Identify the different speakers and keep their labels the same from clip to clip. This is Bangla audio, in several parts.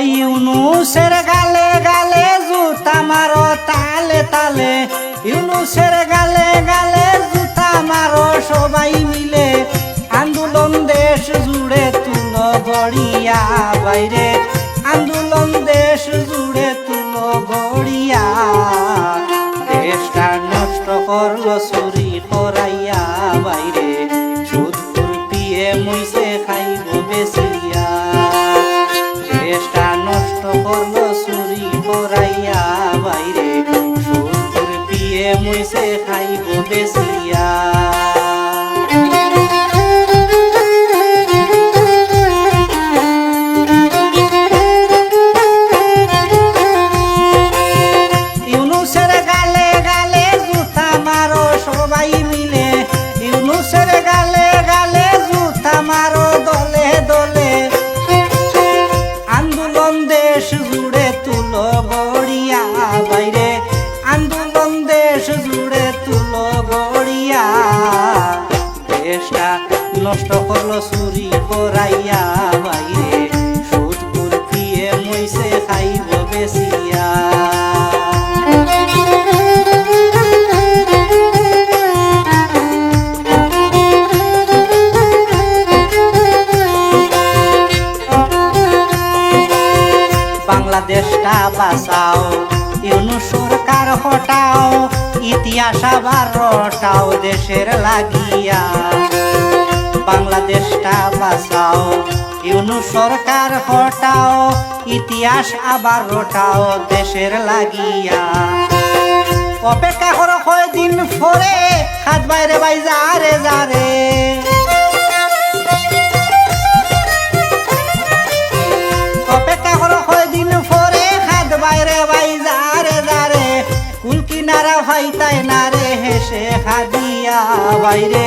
Speaker 1: ইউনুসের গালে গালে জুতা মারো তালে তালে। ইউনুসের গালে গালে জুতা মারো সবাই মিলে। আন্দোলন দেশ জুড়ে তুলো গড়িয়া বাইরে। করল চুরি করাইয়া বাইরে সুন্দর পিয়ে মুইসে খাইব বেসিয়া চুরি করাইয়া বাইরে। সুদপুর পিয়ে মইসে খাইব বেশিয়া। বাংলাদেশটা বাঁচাও, ইউনু সরকার হটাও, ইতিহাস আবার রটাও দেশের লাগিয়া। বাংলাদেশটা বাঁচাও, ইউনু সরকার হটাও, ইতিহাস আবার রটাও দেশের লাগিয়া। অপেক্ষা করো কয়দিন পরে, হাত বাইরে বাই যারে যারে অপেক্ষা করো কয়দিন পরে, হাত বাইরে বাই যারে যারে কুল কিনারা ভাই তাই না রে হেসে খাদিয়া বাইরে।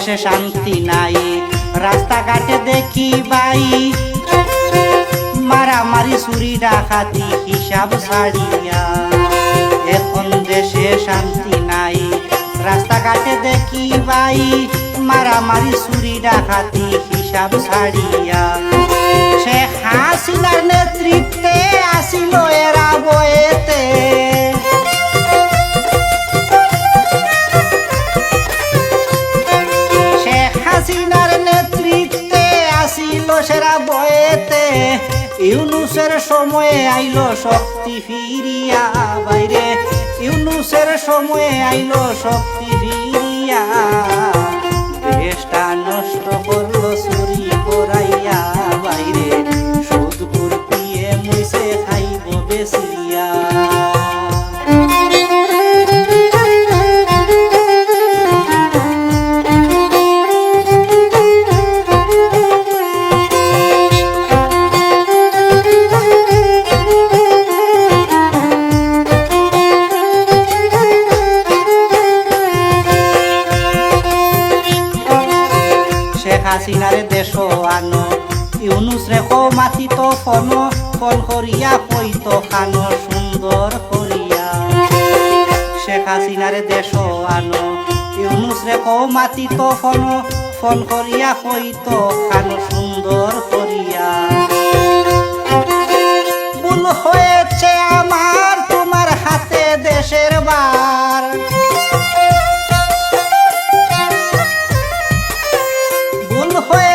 Speaker 1: দেশে শান্তি নাই। রাস্তাঘাটে দেখি বাই মারামারি, চুরি, ডাকাতি, হিসাব ছাড়িয়া। এখন দেশে শান্তি নাই। রাস্তাঘাটে দেখি বাই মারামারি, চুরি, ডাকাতি, হিসাব ছাড়িয়া। সে হাসিনার নেতৃত্বে আসিল এরা বয়েতে ইউনুসের সময়ে আইল শক্তি ফিরিয়া, বাইরে। ইউনুসের সময়ে আইল শক্তি ফিরিয়া। দেশটা নষ্ট করল বাইরে। সুদ পিয়ে মুইসে খাইব বেশিয়া হাসিনারে দেশ আনো। ইউনুস রেখো মাতিত ফন ফল করিয়া কইত খানো সুন্দর করিয়া শেখ হাসিনারে দেশ আনো। ইউনুস রেখো মাতিত ফন ফল করিয়া কইত খানো সুন্দর করিয়া 会